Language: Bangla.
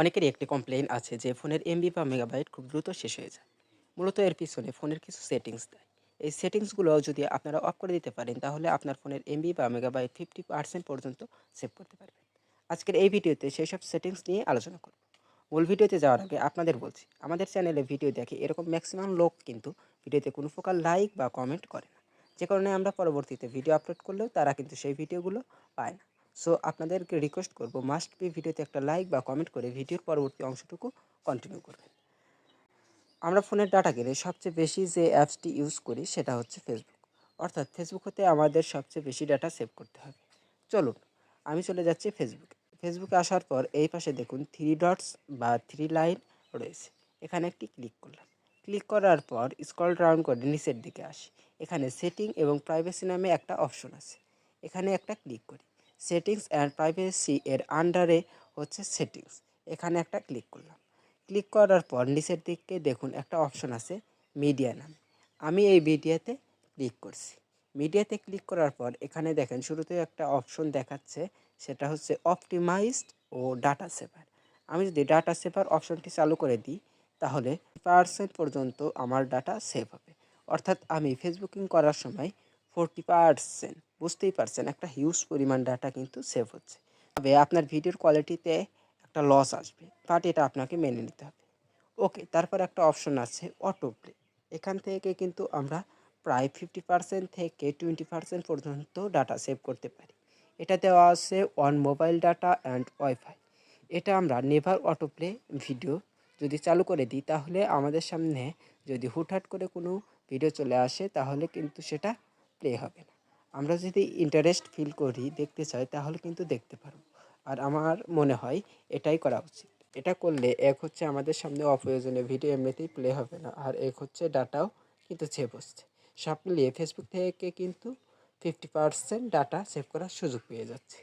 অনেকেরই একটি কমপ্লেন আছে যে ফোনের এমবি বা মেগাবাইট খুব দ্রুত শেষ হয়ে যায়। মূলত এর পিছনে ফোনের কিছু সেটিংস দেয়। এই সেটিংসগুলো যদি আপনারা অফ করে দিতে পারেন, তাহলে আপনার ফোনের এমবি বা মেগাবাইট ফিফটি পার্সেন্ট পর্যন্ত সেভ করতে পারবেন। আজকের এই ভিডিওতে সেই সব সেটিংস নিয়ে আলোচনা করব। মূল ভিডিওতে যাওয়ার আগে আপনাদের বলছি, আমাদের চ্যানেলে ভিডিও দেখে এরকম ম্যাক্সিমাম লোক কিন্তু ভিডিওতে কোনো প্রকার লাইক বা কমেন্ট করে না। যে কারণে আমরা পরবর্তীতে ভিডিও আপলোড করলেও তারা কিন্তু সেই ভিডিওগুলো পায় না। সো আপনাদেরকে রিকোয়েস্ট করব মাস্ট বি ভিডিওতে একটা লাইক বা কমেন্ট করে ভিডিওর পরবর্তী অংশটুকু কন্টিনিউ করবেন। আমরা ফোনের ডাটা গেলে সবচেয়ে বেশি যে অ্যাপসটি ইউজ করি সেটা হচ্ছে ফেসবুক অর্থাৎ ফেসবুক হতে আমাদের সবচেয়ে বেশি ডাটা সেভ করতে হবে। চলুন, আমি চলে যাচ্ছি ফেসবুকে ফেসবুকে আসার পর এই পাশে দেখুন থ্রি ডটস বা থ্রি লাইন রয়েছে। এখানে একটি ক্লিক করলাম। ক্লিক করার পর স্ক্রল ডাউন করে নিচের দিকে আসি। এখানে সেটিং এবং প্রাইভেসি নামে একটা অপশন আছে। এখানে একটা ক্লিক করি। সেটিংস অ্যান্ড প্রাইভেসি এর আন্ডারে হচ্ছে সেটিংস। এখানে একটা ক্লিক করলাম। ক্লিক করার পর নিচের দিকে দেখুন একটা অপশন আছে মিডিয়া নামে। আমি এই মিডিয়াতে ক্লিক করছি। মিডিয়াতে ক্লিক করার পর এখানে দেখেন শুরুতে একটা অপশন দেখাচ্ছে, সেটা হচ্ছে অপটিমাইজড ও ডাটা সেভার আমি যদি ডাটা সেভার অপশনটি চালু করে দিই, তাহলে পার্সেন্ট পর্যন্ত আমার ডাটা সেভ হবে। অর্থাৎ আমি ফেসবুকিং করার সময় ফোরটি পার্সেন্ট বুঝতেই পারছেন, একটা হিউজ পরিমাণ ডাটা কিন্তু সেভ হচ্ছে। তবে আপনার ভিডিওর কোয়ালিটিতে একটা লস আসবে বাট এটা আপনাকে মেনে নিতে হবে। ওকে তারপর একটা অপশন আছে অটো প্লে এখান থেকে কিন্তু আমরা প্রায় ফিফটি পার্সেন্ট থেকে টোয়েন্টি পার্সেন্ট পর্যন্ত ডাটা সেভ করতে পারি। এটা দেওয়া আছে on mobile data and wifi এটা আমরা নেভার অটো প্লে ভিডিও যদি চালু করে দিই, তাহলে আমাদের সামনে যদি হুটহাট করে কোনো ভিডিও চলে আসে, তাহলে কিন্তু সেটা প্লে হবে না। আমরা যদি ইন্টারেস্ট ফিল করি, দেখতে চাই, তাহলে কিন্তু দেখতে পারব। আর আমার মনে হয় এটাই করা উচিত। এটা করলে এক হচ্ছে আমাদের সামনে অপ্রয়োজনীয় ভিডিও এমনিতেই প্লে হবে না, আর এক হচ্ছে ডাটাও কিন্তু সেভ হচ্ছে। সব মিলিয়ে ফেসবুক থেকে কিন্তু ফিফটি পার্সেন্ট ডাটা সেভ করার সুযোগ পেয়ে যাচ্ছে।